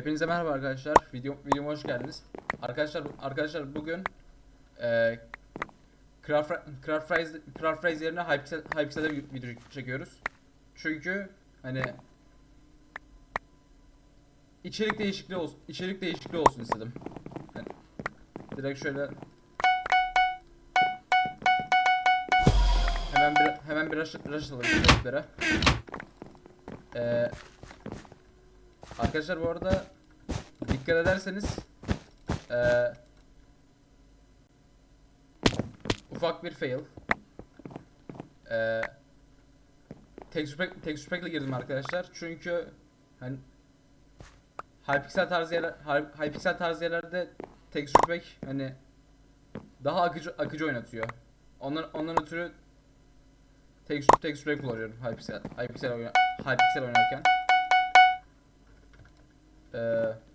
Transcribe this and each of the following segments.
Hepinize merhaba arkadaşlar. Video videoma hoş geldiniz. Arkadaşlar arkadaşlar bugün eee Craft Craft yerine Hypixel Hypixel'e bir video çekiyoruz. Çünkü hani içerik değişikliği olsun içerik değişikliği olsun istedim. Yani direkt şöyle hemen bir hemen bir rush, rush alalım rakiplere. Eee Arkadaşlar bu arada dikkat ederseniz eee, ufak bir fail. Eee texture pack, texture pack'le girdim arkadaşlar. Çünkü hani Hypixel tarzı yerler, Hy- Hypixel tarzı yerlerde texture pack hani daha akıcı akıcı oynatıyor. Ondan ondan ötürü texture texture pack kullanıyorum Hypixel Hypixel oyna, Hypixel oynarken. Ee,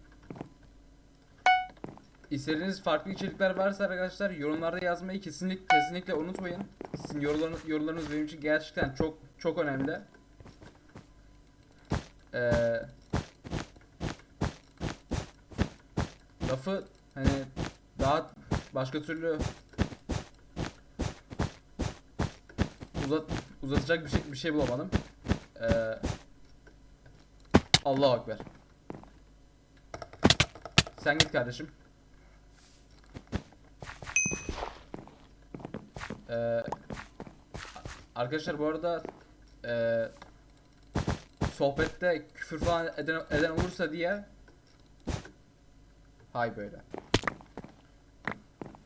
istediğiniz farklı içerikler varsa arkadaşlar yorumlarda yazmayı kesinlikle kesinlikle unutmayın. Sizin yorumlarınız, yorumlarınız benim için gerçekten çok çok önemli. Ee, lafı hani daha başka türlü uzat uzatacak bir şey bir şey bulamadım. Ee, Allahu ekber. Sen git kardeşim. Ee, arkadaşlar bu arada ee, sohbette küfür falan eden, eden olursa diye hay böyle.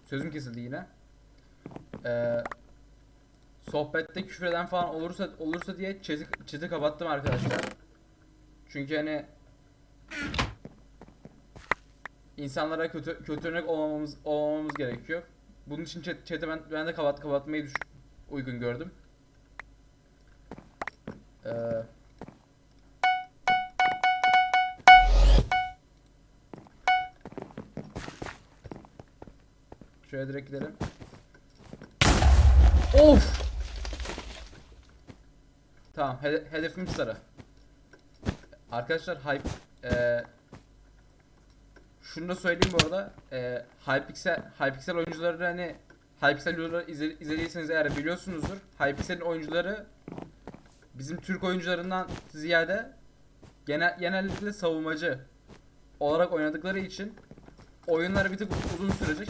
Sözüm kesildi yine. Ee, sohbette küfür eden falan olursa olursa diye chat'i chat'i kapattım arkadaşlar. Çünkü hani insanlara kötü kötü örnek olmamamız olmamamız gerekiyor. Bunun için chat, chat'i ben, ben de kapat, kapatmayı düş, uygun gördüm. Ee, şöyle direkt gidelim. Of! Tamam, hede- hedefim sarı. Arkadaşlar hype eee şunu da söyleyeyim bu arada. E, Hypixel, Hypixel oyuncuları hani Hypixel izle, izlediyseniz eğer biliyorsunuzdur. Hypixel'in oyuncuları bizim Türk oyuncularından ziyade genel, genellikle savunmacı olarak oynadıkları için oyunları bir tık uzun sürecek.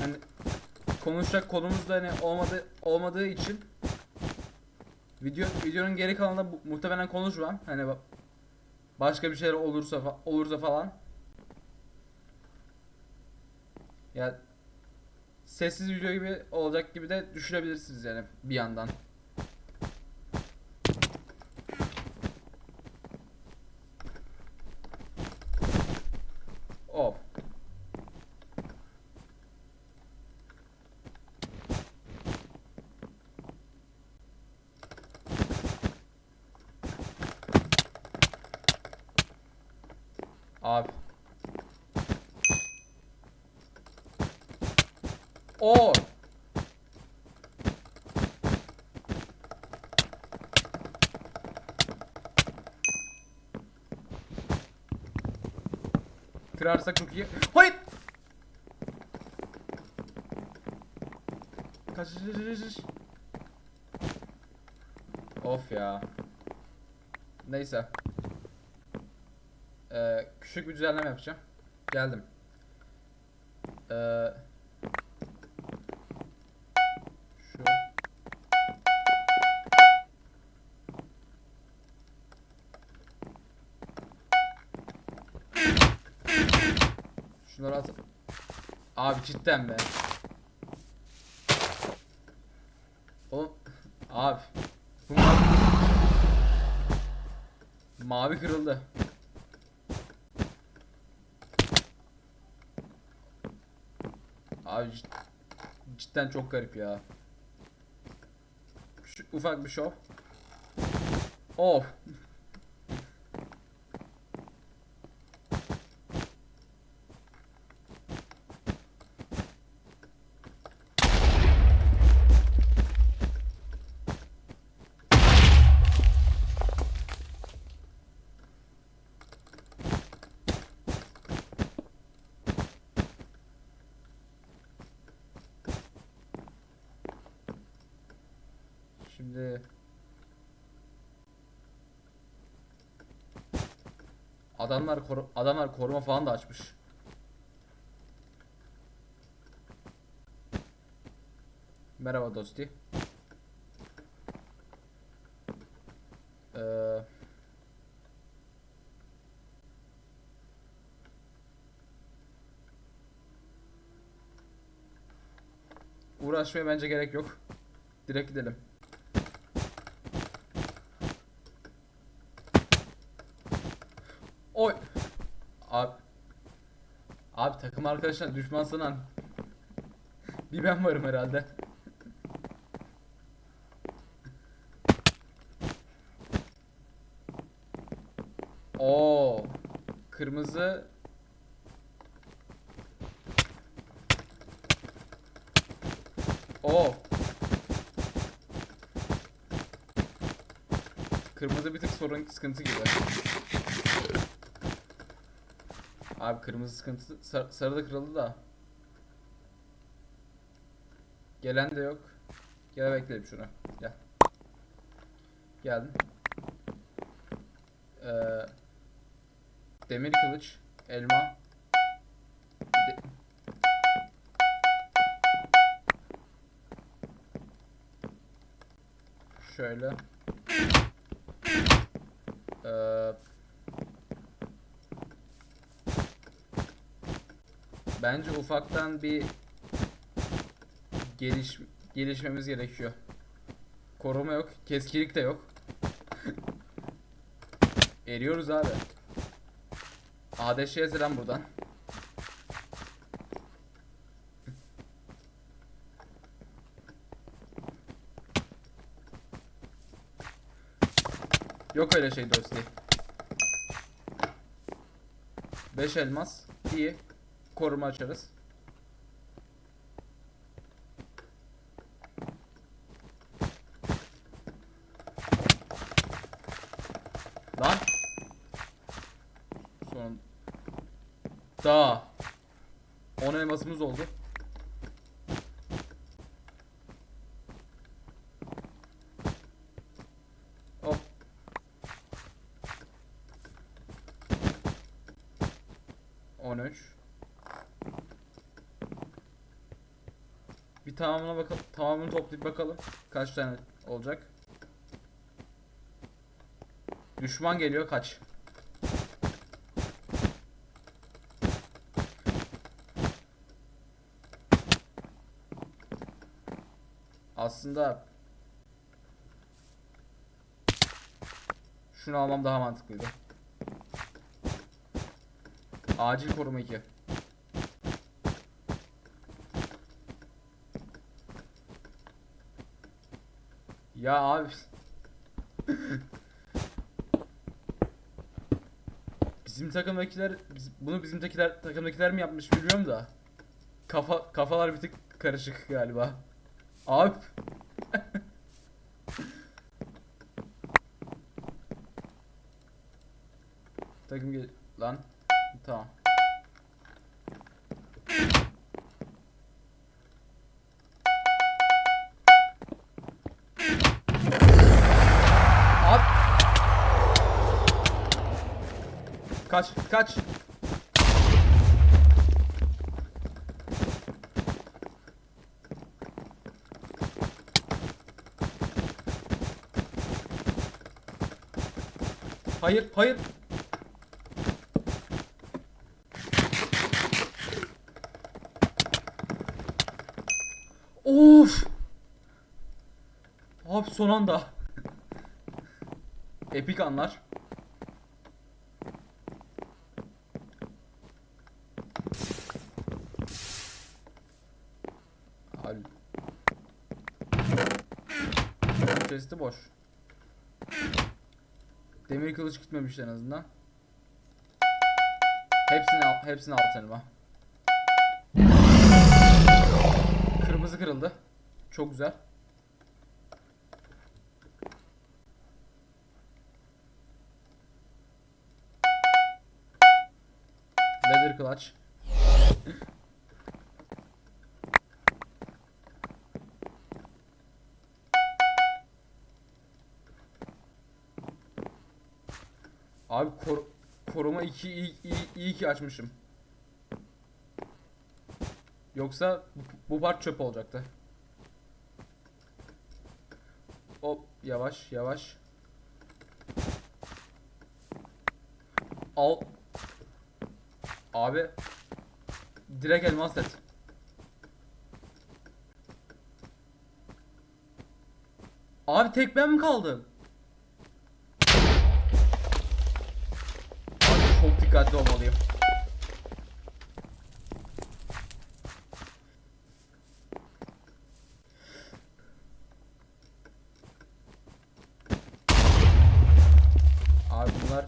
Yani konuşacak konumuz da hani olmadı, olmadığı için video videonun geri kalanında muhtemelen konuşmam. Hani ba- başka bir şeyler olursa olursa falan Ya sessiz video gibi olacak gibi de düşünebilirsiniz yani bir yandan. Hop. Abi. O. Kırarsak çok iyi. Hayır. Kaç. Of ya. Neyse. Ee, küçük bir düzenleme yapacağım. Geldim. Ee, Abi cidden be. Oğlum abi. Bu mavi, mavi kırıldı. Abi cid- cidden çok garip ya. Şu, ufak bir şov. Of. Adamlar koru adamlar koruma falan da açmış. Merhaba dosti. Ee, uğraşmaya bence gerek yok. Direkt gidelim. Oy. Abi. Abi takım arkadaşlar düşman sanan. Bir ben varım herhalde. Oo. Kırmızı. Oo. Kırmızı bir tık sorun sıkıntı gibi. Abi kırmızı sıkıntı sar- sarı da da. Gelen de yok. Gel bekleyelim şunu. Gel. Geldim. Ee, demir kılıç, elma. De- Şöyle. Bence ufaktan bir geliş gelişmemiz gerekiyor. Koruma yok, keskilik de yok. Eriyoruz abi. ADŞ'ye selam buradan. Yok öyle şey dosti. 5 elmas. iyi. Koruma açarız. Lan. Son. Daha. 10 elmasımız oldu. Hop. On üç. Bir tamamına bakalım. Tamamını toplayıp bakalım. Kaç tane olacak? Düşman geliyor kaç. Aslında şunu almam daha mantıklıydı. Acil koruma 2. Ya abi Bizim takımdakiler bunu bizim takiler, takımdakiler mi yapmış bilmiyorum da. Kafa kafalar bir tık karışık galiba. Abi. Takım gel lan. Tamam. Kaç, kaç. Hayır, hayır. Of. Abi son anda. Epik anlar. Abi. Chest'i boş. Demir kılıç gitmemiş en azından. Hepsini al, hepsini alt elma. Kırmızı kırıldı. Çok güzel. Leather clutch. Abi kor koruma 2 iyi, iyi, iyi ki açmışım. Yoksa bu, bu part çöp olacaktı. Hop yavaş yavaş. Al. Abi. Direkt elmas et. Abi tek ben mi kaldım? Abi çok dikkatli olmalıyım. Abi bunlar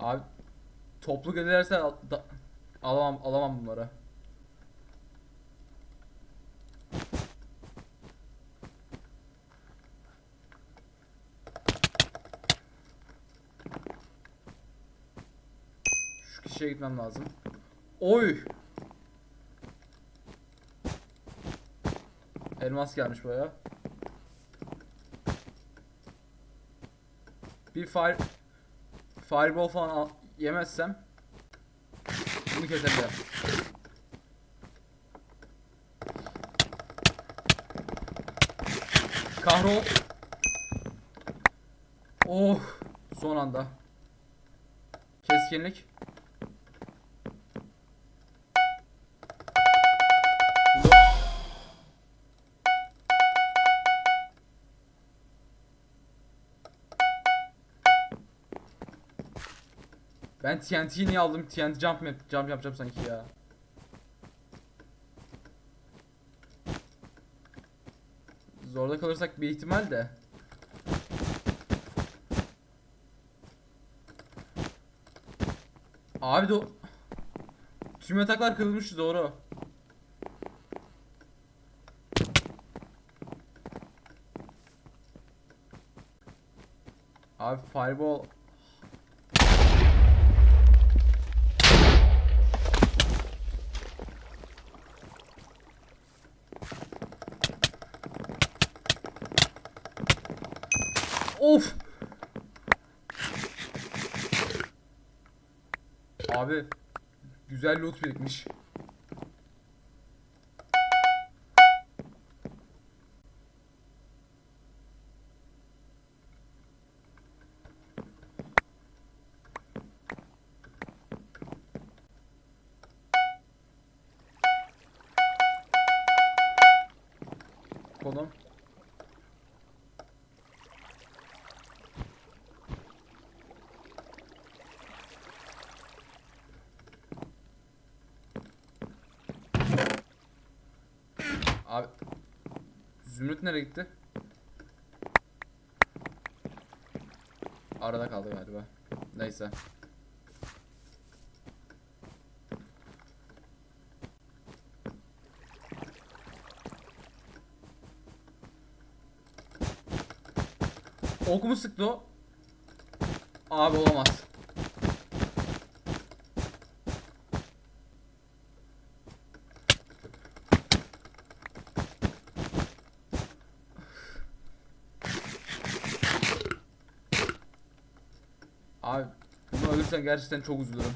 Abi toplu gelirse al- alamam alamam bunları. Kişiye gitmem lazım. Oy! Elmas gelmiş buraya. Bir fire Fireball falan al- yemezsem bunu keserler. Kahrol. Oh, son anda. Keskinlik. Ben TNT'yi niye aldım? TNT jump map, jump yapacağım sanki ya. Zorda kalırsak bir ihtimal de. Abi do Tüm yataklar kırılmış doğru. Abi fireball Of. Abi güzel loot birikmiş. Konum. Abi Zümrüt nereye gitti? Arada kaldı galiba. Neyse. Ok mu sıktı o? Abi olamaz. Abi bunu ölürsen gerçekten çok üzülürüm.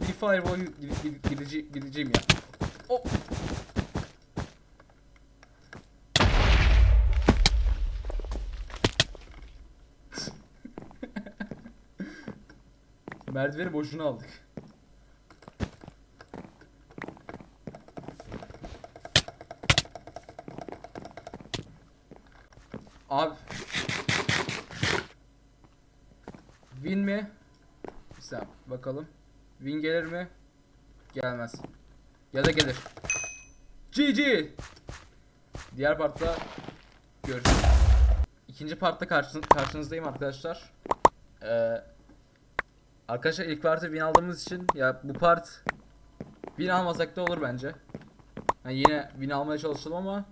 Bir fireball gide- gide- gidece gideceğim ya. Hop. Merdiveni boşuna aldık. Abi. Win mi? Bir saniye bakalım. Win gelir mi? Gelmez. Ya da gelir. GG. Diğer partta görüşürüz. İkinci partta karşın, karşınızdayım arkadaşlar. Ee, arkadaşlar ilk partı win aldığımız için ya bu part win almasak da olur bence. Yani yine win almaya çalışalım ama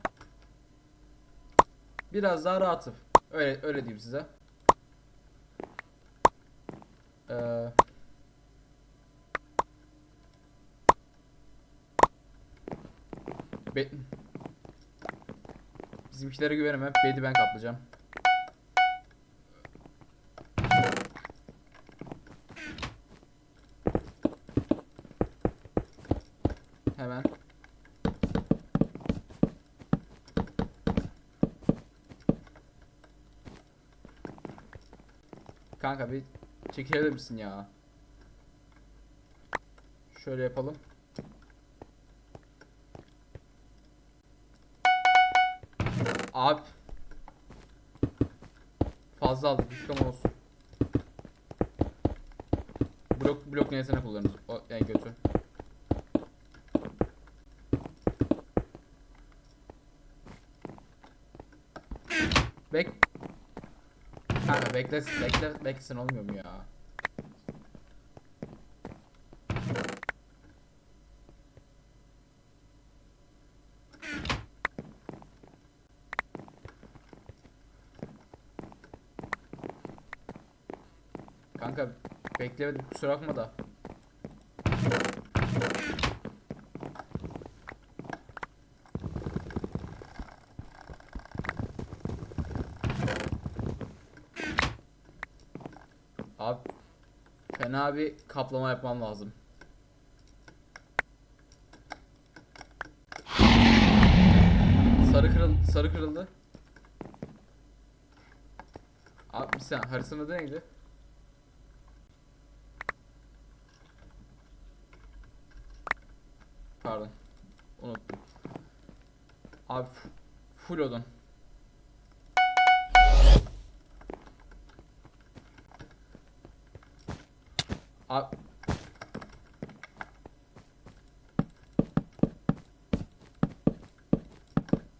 biraz daha rahatım. Öyle öyle diyeyim size. Ee, Be Bizimkilere güvenemem. Bed'i ben kaplayacağım. Hemen. Kanka bir çekilebilir misin ya? Şöyle yapalım. Abi. Fazla aldık. İntikam olsun. Blok blok niyetine kullanırız. O en kötü. Bek Kanka bekle bekle beklesin olmuyor mu ya? Kanka beklemedim kusura bakma da. Abi fena bir kaplama yapmam lazım. Sarı kırıldı, sarı kırıldı. Abi saniye haritanın adı neydi? Abi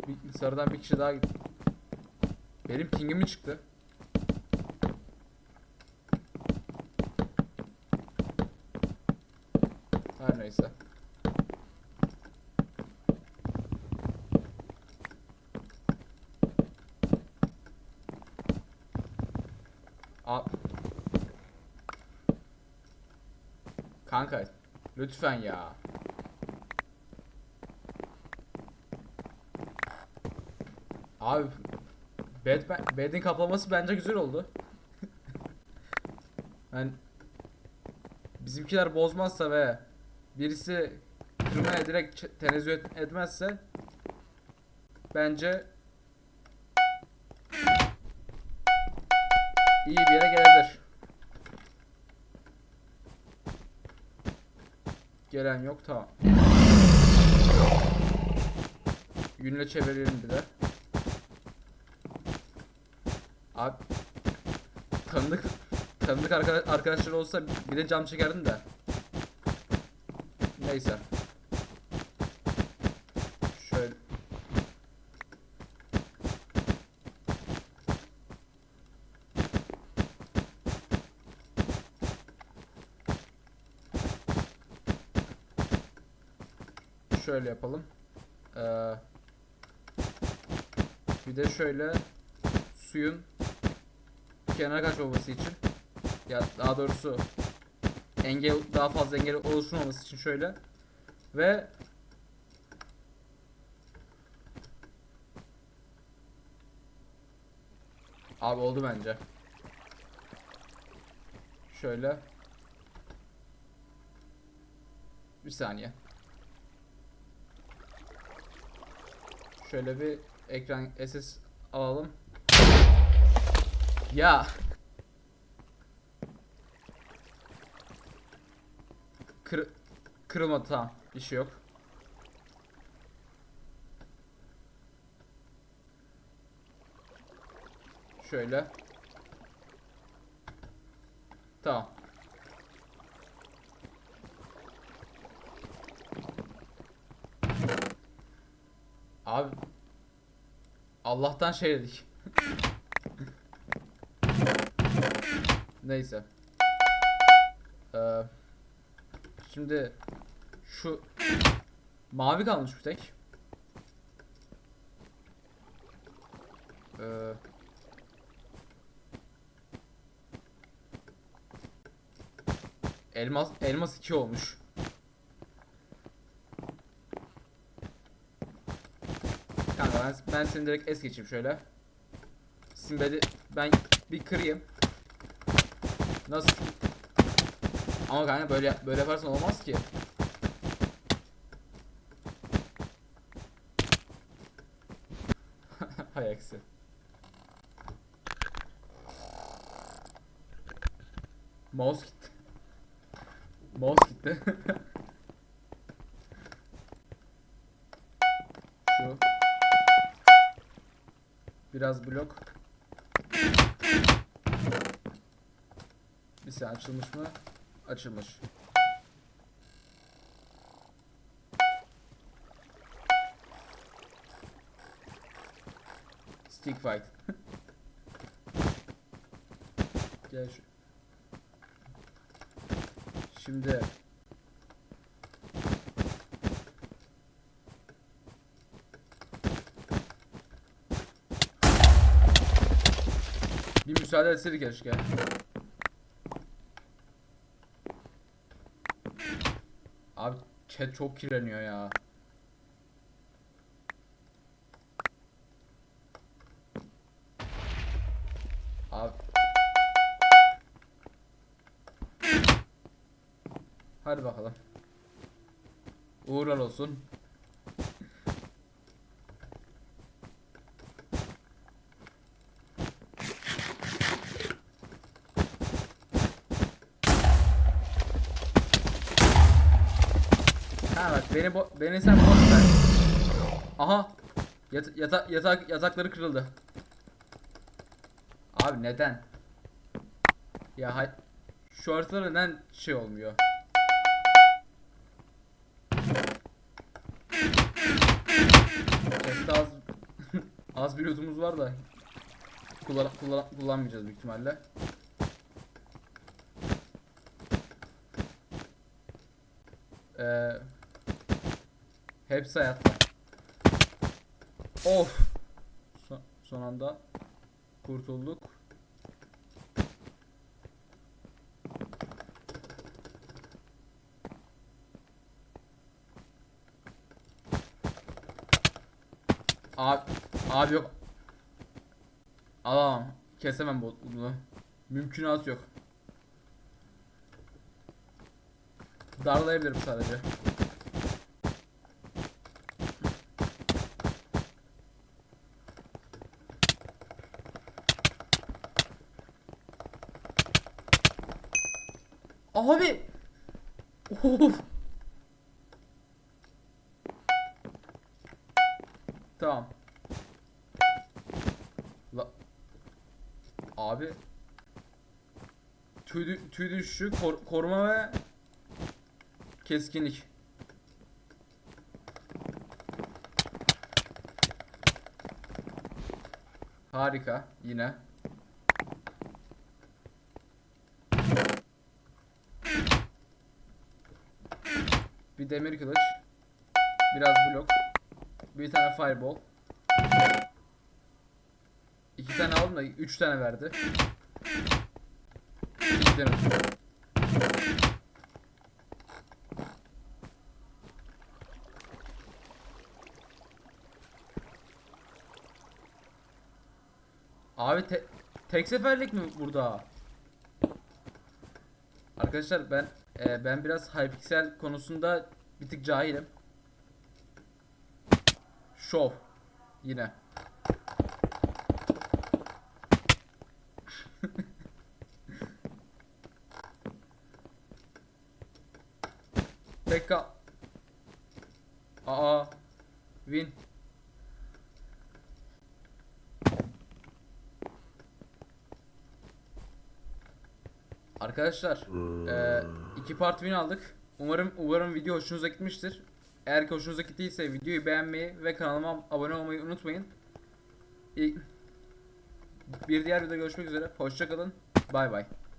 bir, sarıdan bir kişi daha gitti. Benim pingim mi çıktı? Her neyse. Abi. Kanka lütfen ya. Abi bed, bedin kaplaması bence güzel oldu. yani bizimkiler bozmazsa ve birisi kırmaya direkt tenezzül et- etmezse bence iyi bir yere gelebilir. Gelen yok tamam. Yünle çevirelim bir de. Abi tanıdık tanıdık arka- arkadaşlar olsa bir de cam çekerdim de. Neyse. Şöyle. Şöyle yapalım. Ee, bir de şöyle suyun kenara kaçmaması için ya daha doğrusu engel daha fazla engel oluşturmaması için şöyle ve Abi oldu bence. Şöyle. Bir saniye. Şöyle bir ekran SS alalım. Ya. Kır kırılmadı tamam. Bir şey yok. Şöyle. Tamam. Abi Allah'tan şey dedik. Neyse. Ee, şimdi şu mavi kalmış bir tek. Ee, elmas elmas 2 olmuş. Ben, ben seni direkt es geçeyim şöyle. Simbedi ben bir kırayım. Nasıl? Ama kanka böyle böyle yaparsan olmaz ki. Hay aksi. Mouse gitti. Mouse gitti. Biraz blok. Bir saniye açılmış mı? Açılmış. Stick fight. Gel şu. Şimdi bir müsaade etseydik keşke. Abi chat çok kirleniyor ya. Abi. Hadi bakalım. Uğurlar olsun. Beni bo beni sen boş ver. Aha. Yat yata yatak yatakları kırıldı. Abi neden? Ya hay şu haritada neden şey olmuyor? Teste az az bir lootumuz var da kullan, kullan, kullanmayacağız büyük ihtimalle. Ee, hepsi hayatta. Of. Son, son anda kurtulduk. Abi, abi yok. Alamam. Kesemem bu- bunu. Mümkünat yok. Darlayabilirim sadece. Abi. Of. Tamam. La. Abi. Tüy, tüy düşüşü, kor- koruma ve keskinlik. Harika yine. Bir demir kılıç. Biraz blok. Bir tane fireball. İki tane aldım da üç tane verdi. Tane. Abi te- tek seferlik mi burada? Arkadaşlar ben e, ben biraz Hypixel konusunda bir tık cahilim. Şov. Yine. Tekka. Aa. Win. Arkadaşlar, eee, iki part win aldık. Umarım umarım video hoşunuza gitmiştir. Eğer ki hoşunuza gittiyse videoyu beğenmeyi ve kanalıma abone olmayı unutmayın. Bir diğer videoda görüşmek üzere. Hoşçakalın. Bay bay.